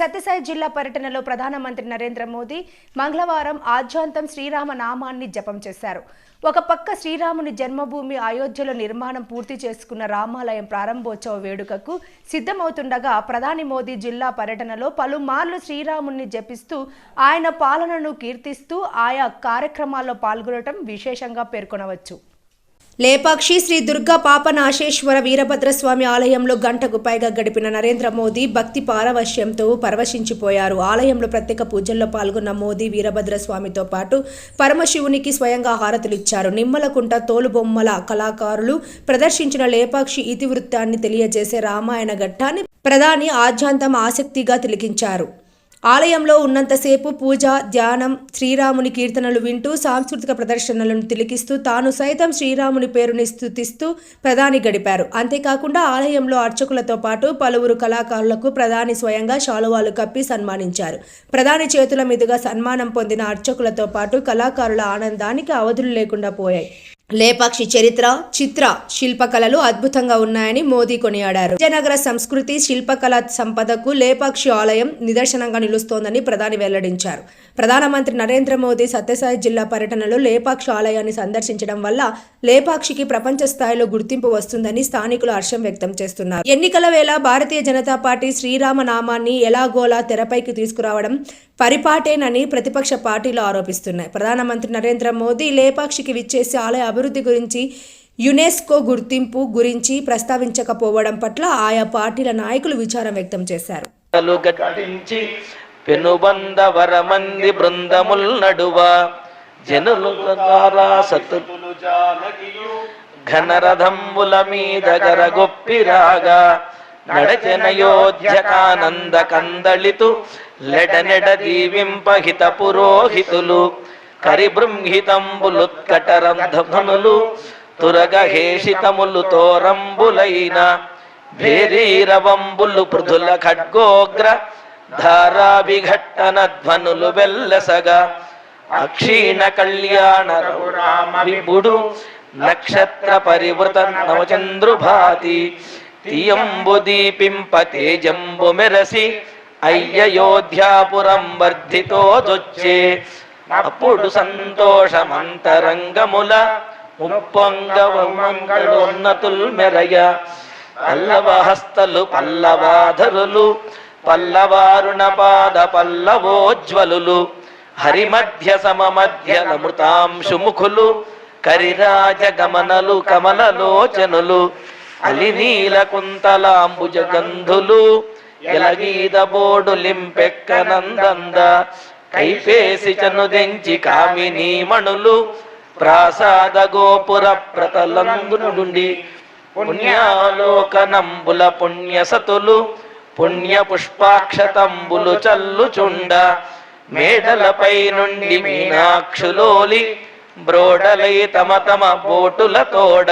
సత్యసాయి జిల్లా పర్యటనలో ప్రధానమంత్రి నరేంద్ర మోదీ మంగళవారం ఆద్యాంతం శ్రీరామ నామాన్ని జపం చేశారు. ఒక పక్క శ్రీరాముని జన్మభూమి అయోధ్యలో నిర్మాణం పూర్తి చేసుకున్న రామాలయం ప్రారంభోత్సవ వేడుకకు సిద్ధమవుతుండగా ప్రధాని మోదీ జిల్లా పర్యటనలో పలుమార్లు శ్రీరాముని జపిస్తూ ఆయన పాలనను కీర్తిస్తూ ఆయా కార్యక్రమాల్లో పాల్గొనడం విశేషంగా పేర్కొనవచ్చు. లేపాక్షి శ్రీ దుర్గా పాపనాశేశ్వర వీరభద్రస్వామి ఆలయంలో గంటకు పైగా గడిపిన నరేంద్ర మోదీ భక్తి పారవశ్యంతో పరవశించిపోయారు. ఆలయంలో ప్రత్యేక పూజల్లో పాల్గొన్న మోదీ వీరభద్రస్వామితో పాటు పరమశివునికి స్వయంగా హారతులిచ్చారు. నిమ్మలకుంట తోలుబొమ్మల కళాకారులు ప్రదర్శించిన లేపాక్షి ఇతివృత్తాన్ని తెలియజేసే రామాయణ ఘట్టాన్ని ప్రధాని ఆద్యాంతం ఆసక్తిగా తిలకించారు. ఆలయంలో ఉన్నంతసేపు పూజ ధ్యానం శ్రీరాముని కీర్తనలు వింటూ సాంస్కృతిక ప్రదర్శనలను తిలికిస్తూ తాను సైతం శ్రీరాముని పేరుని స్తుతిస్తూ ప్రధాని గడిపారు. అంతేకాకుండా ఆలయంలో అర్చకులతో పాటు పలువురు కళాకారులకు ప్రధాని స్వయంగా శాలువాలు కప్పి సన్మానించారు. ప్రధాని చేతుల మీదుగా సన్మానం పొందిన అర్చకులతో పాటు కళాకారుల ఆనందానికి అవధులు లేకుండా పోయాయి. లేపాక్షి చరిత్ర చిత్ర శిల్పకళలు అద్భుతంగా ఉన్నాయని మోదీ కొనియాడారు. విజయనగర సంస్కృతి శిల్పకళ సంపదకు లేపాక్షి ఆలయం నిదర్శనంగా నిలుస్తోందని ప్రధాని వెల్లడించారు. ప్రధానమంత్రి నరేంద్ర మోదీ సత్యసాయి జిల్లా పర్యటనలో లేపాక్షి ఆలయాన్ని సందర్శించడం వల్ల లేపాక్షికి ప్రపంచ స్థాయిలో గుర్తింపు వస్తుందని స్థానికులు హర్షం వ్యక్తం చేస్తున్నారు. ఎన్నికల వేళ భారతీయ జనతా పార్టీ శ్రీరామ నామాన్ని ఎలాగోలా తెరపైకి తీసుకురావడం పరిపాటేనని ప్రతిపక్ష పార్టీలు ఆరోపిస్తున్నాయి. ప్రధానమంత్రి నరేంద్ర మోదీ లేపాక్షికి విచ్చేసి ఆలయ అభివృద్ధి గురించి యునెస్కో గుర్తింపు గురించి ప్రస్తావించకపోవడం పట్ల ఆయా పార్టీల నాయకులు విచారం వ్యక్తం చేశారు. తలు గట్టించి పెనుబంద వరమంది బృందముల్ నడువ జనులు సతు ఘనరథంబుల మీద గరగొప్పిరాగా నడచనయోధ్యకానంద కందళితు లెడనెడ దీవింపహిత పురోహితులు కరిబృంహితంబులుత్కటరంధనులు తురగహేషితములు తోరంబులైన భేరీరవంబులు పృథుల ఖడ్గోగ్ర ధారాభిఘట్టన ధ్వనులు వెల్లసగా. అక్షీణ కళ్యాణ రామ నక్షత్ర పరివృత నవచంద్రుభాతి తియంబు దీపింప తేజంబు మెరసి అయ్యయోధ్యాపురం వర్ధితో దొచ్చే అప్పుడు సంతోషమంతరంగముల ముప్పొంగవమంగళోన్నతుల్ మెరయ. పల్లవహస్తలు పల్లవాధరులు పల్లవారుణ పాద పల్లవోజ్వలులు హరిమధ్య సమమధ్య అమృతాంశుముఖులు కరిరాజ గమనలు కమలలోచనులు అలినీల కుంతలాంబుజ గంధులు ఎలగీద బోడు లింపెక్కనందంద కైపేసి చనుదెంచి కామిని మణులు ప్రాసాద గోపుర ప్రతలందునుండి పుణ్యాలోకనంబుల పుణ్యసతులు పుణ్య పుష్పాక్షతంబులు చల్లుచుండ మేడలపై నుండి మీనాక్షులోలి బ్రోడలై తమ తమ బోటుల తోడ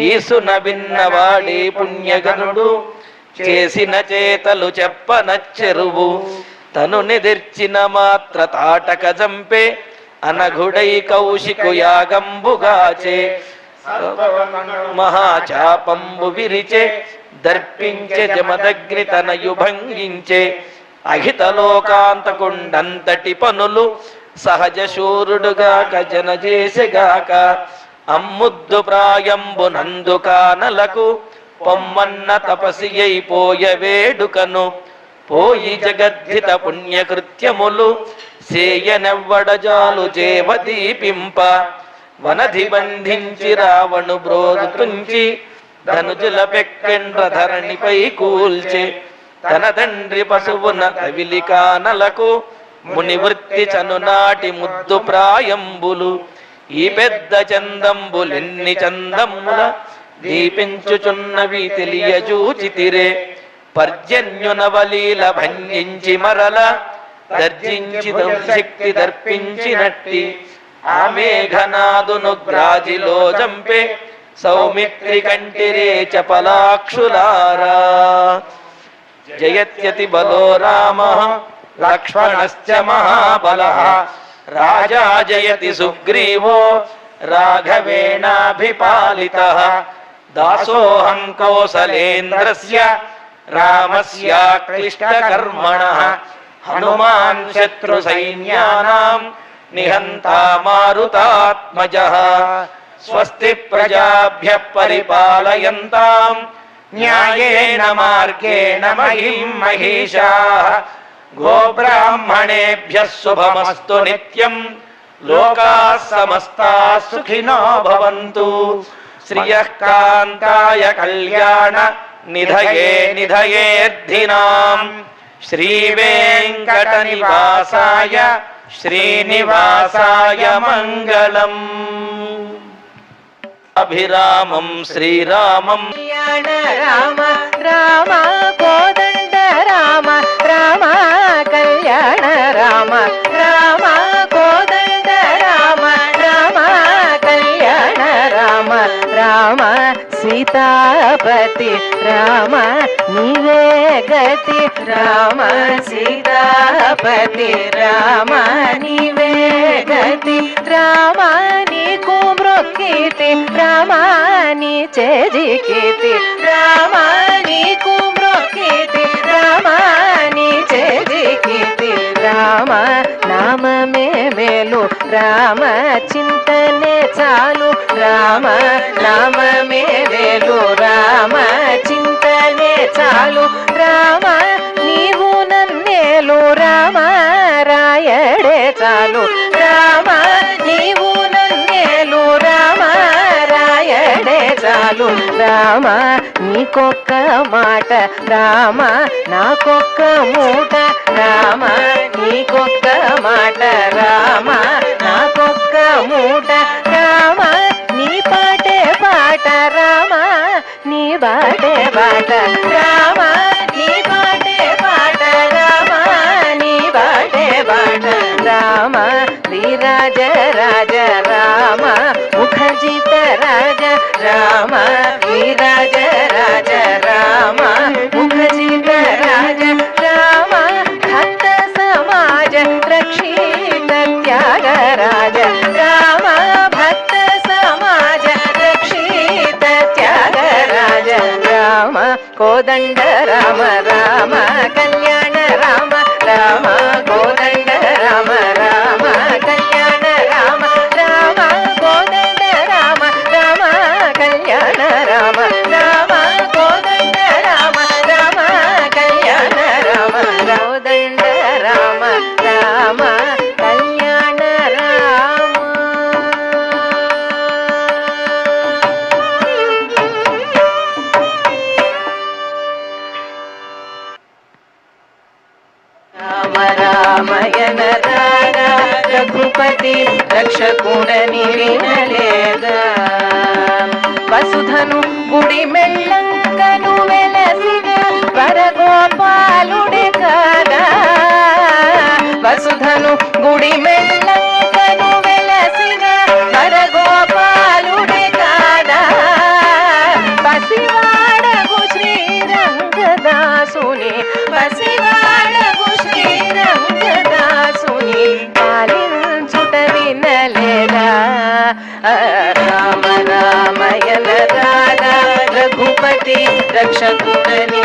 ఈసున భిన్నవాడి పుణ్యగనుడు చేసిన చేతలు చెప్పనచ్చెరువు తను నిదిర్చిన మాత్ర తాటక జంపే అనఘుడై కౌశికు యాగంబుగాచే మహాచాపంబు విరిచే దర్పించే జమదగ్ని తనయు భంగించే. అహితలోకాంతకుండంతటి పనులు సహజ శూరుడుగా జన చేసెగాక అమ్ముద్దు ప్రాయంబు నందుకానలకు పొమ్మన్న తపసి అయిపోయ వేడుకను పోయి జగద్ధిత పుణ్యకృత్యములు సేయనెవ్వడజాలు చేవదీపింప వనధి బంధించి రావణు బ్రోతుంచి ధనుజుల పెక్కెండ్ర ధరణిపై కూల్చే. తన తండ్రి పశువున కవిలికానలకు మునివృత్తి చనునాటి ముద్దు ప్రాయంబులు. ఈ పెద్ద చందంబులెన్ని చందముల దీపించుచున్నవి తెలియజూచితిరే. పర్జన్యునవలీల భంజించి మరల దర్జించి శక్తి దర్పించినట్టి ఆ మేఘనాదును గ్రాజిలో జంపే సౌమిత్రి కంటిరే చపలాక్షులారా. జయత్యతి బలో రామ లక్ష్మణశ్చ మహాబల రాజా జయతి సుగ్రీవో రాఘవేణాభిపాలిత దాసోహం కౌసలేంద్రస్య रामस्याक्लिष्टकर्मणः हनुमान् शत्रुसैन्यानाम् निहन्ता मारुतात्मजः। स्वस्ति प्रजाभ्यः परिपालयन्ताम्। न्यायेन मार्गेण महीम् महीषाः। गोब्राह्मणेभ्यः शुभमस्तु नित्यम्। लोकाः समस्ताः सुखिनो भवन्तु। श्रियः कान्ताय कल्याण। నిధయే నిధయేద్ధినాం శ్రీవేంకటనివాసాయ శ్రీనివాసాయ మంగళం. అభిరామం శ్రీరామం. రామ రామ సీతాపతి రామ నీవే గతి. రామ సీతాపతి రామ నీవే గతి. రామ నీకు మృక్కితి రామ నీ చేజికితి రామ నీకు మృక్కితి రామ నీ చేజికితి రామ నామమే మేలు రామ చింతనే చాలు రామ నామమే మేలు రామ చింతనే చాలు రామ నీవు నన్నేలు రామ రాయడే చాలు రామ నీకొక్క మాట రామ నాకొక్క మూట రామ నీకొక్క మాట రామ నాకొక్క మూట రామ నీ పాటే పాట రామ నీ బాటే బాట రామ. രാജ രാജ രാമ മുഖജിത രാജ രാമ ഈ രാജ രാജ രാമ മുഖജിത രാജ രാമ ഭക്ത സമാജ രക്ഷിത ത്യാഗ രാജ രാമ ഭക്ത സമാജ രക്ഷിത ത്യാഗ രാജ രാമ കോദണ്ഡ രാമ രാമ കല്യാണ രാമ രാമ കോദണ്ഡ രാമ രാമ వసుధను గుడి మెళ్ళంకను వెలసిన వరగోపాలుడే కాదా? పసివాడగు శ్రీరంగదాసుని పసివాడగు శ్రీరంగదాసుని పాలించుట వినలేదా రామ రామయన రాధా రఘుపతి రక్షకుడని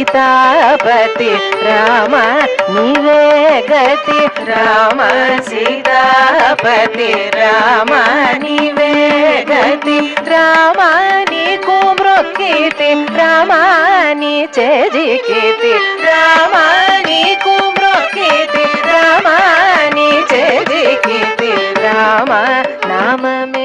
సీతాపతి రామ నీవే గతి. రామ సీతాపతి రామ నీవే గతి. రామ నీకు మృకీతి రామ నీ చేతి రామ నీకు మృకీతి రామ నీ చేతి రామ నామమే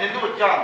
என்று వచ్చాను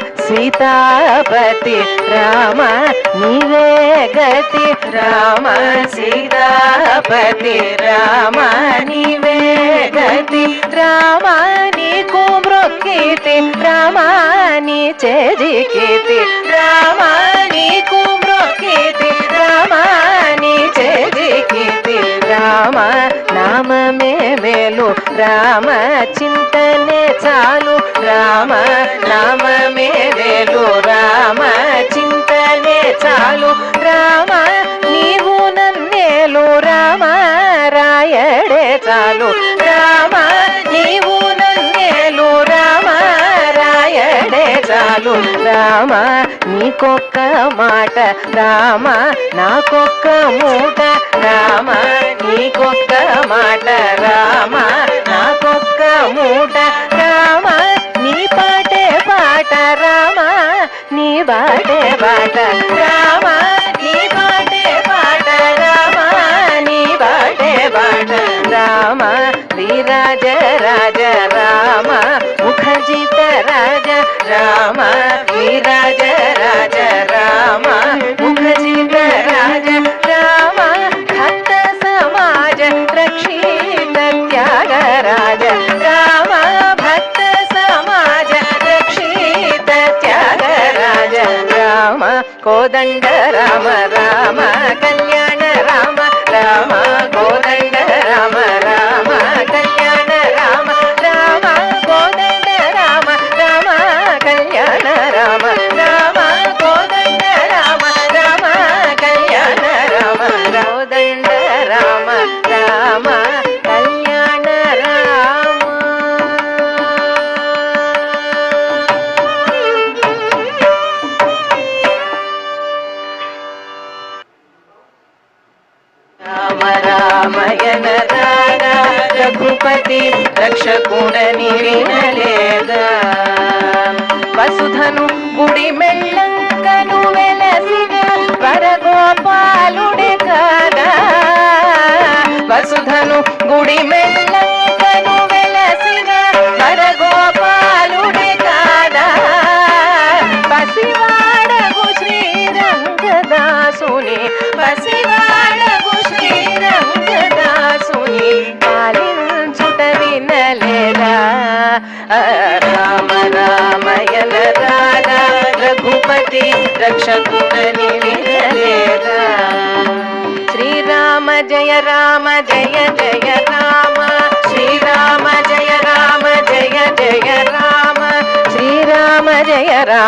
సీతాపతి రామ నీవే గతి. రామ సీతాపతి రామ నీవే గతి. రామ నీకు మృక్కితి. రామ నీ చేజికితి రామ నీకు మృక్కితి. రామ నీ చేజికితి రామ నామే మేలు. రామ చింతనే చాలు. రామ నామే మేలు. రామ చింతనే చాలు. రామ నీవు నన్నేలు. రామ రాయడే చాలు. రామ నీవు నన్నేలు. రామ రాయడే చాలు. రామ నీకొక్క మాట. రామ నాకొక్క మూ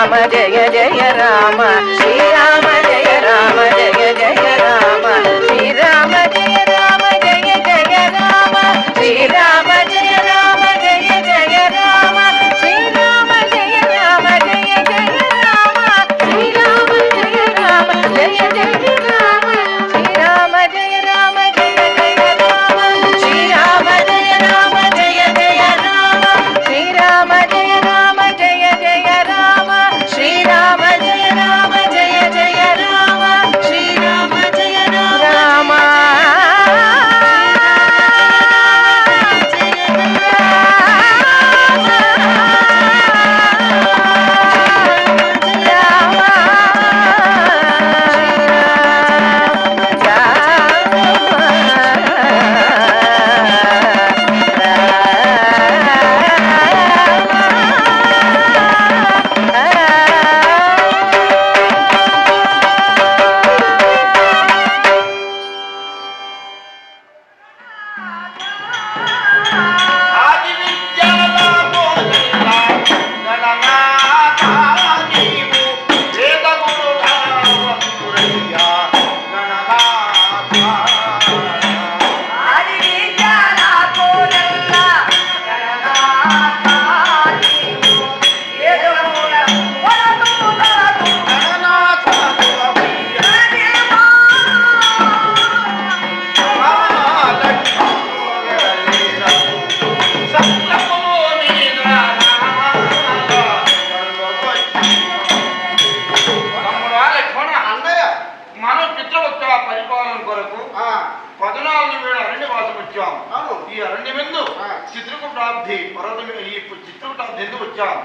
రామ జయ జయ రామ.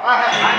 I have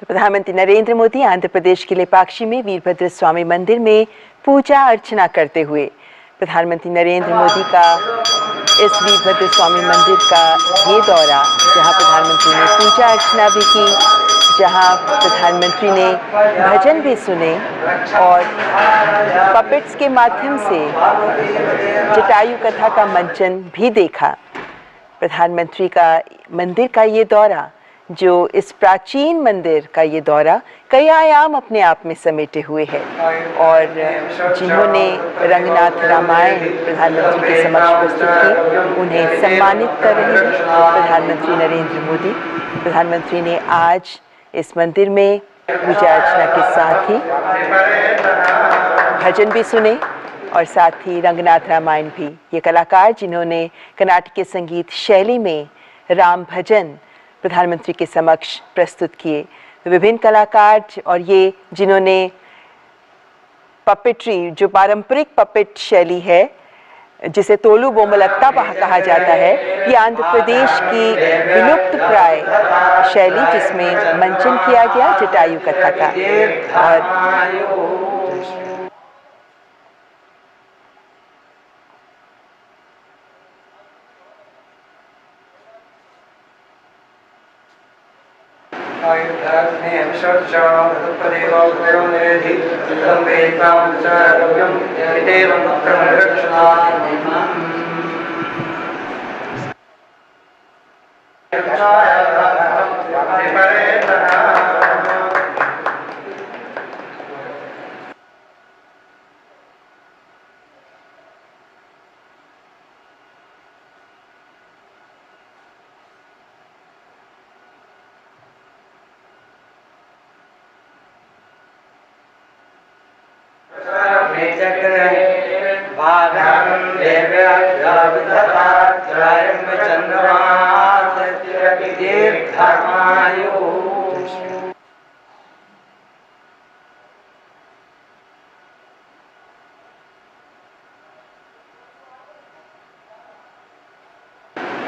प्रधानमंत्री नरेंद्र मोदी आंध्र प्रदेश के लेपाक्षी में वीरभद्र स्वामी मंदिर में पूजा अर्चना करते हुए प्रधानमंत्री नरेंद्र मोदी का इस वीरभद्र स्वामी मंदिर का ये दौरा जहाँ प्रधानमंत्री ने पूजा अर्चना भी की जहाँ प्रधानमंत्री ने भजन भी सुने और पपेट्स के माध्यम से जटायु कथा का मंचन भी देखा। प्रधानमंत्री का मंदिर का ये दौरा, जो इस प्राचीन मंदिर का ये दौरा, कई आयाम अपने आप में समेटे हुए है। और जिन्होंने रंगनाथ रामायण प्रधानमंत्री के समक्ष प्रस्तुत की, उन्हें सम्मानित कर रहे हैं प्रधानमंत्री नरेंद्र मोदी। प्रधानमंत्री ने आज इस मंदिर में पूजा अर्चना के साथ ही भजन भी सुने और साथ ही रंगनाथ रामायण भी। ये कलाकार जिन्होंने कर्नाटक संगीत शैली में राम भजन प्रधानमंत्री के समक्ष प्रस्तुत किए। विभिन्न कलाकार और ये जिन्होंने पपेट्री जो पारंपरिक पपेट शैली है जिसे तोलू बोमलत्ता कहा जाता है, ये आंध्र प्रदेश की विलुप्त प्राय शैली जिसमें मंचन किया गया, जटायु कथा का। और േഹം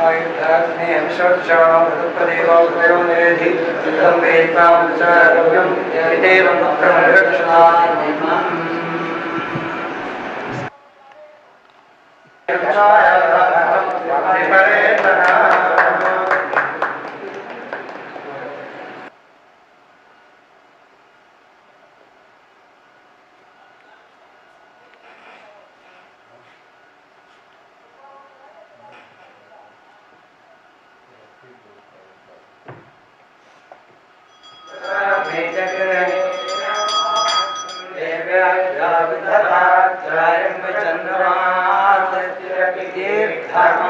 आयुर्धाग्ने हंसोच्चामृतपदेवोग्रयो निरेधि तम्बेकां च रव्यं नितेरं वक्रमनिरक्षणात्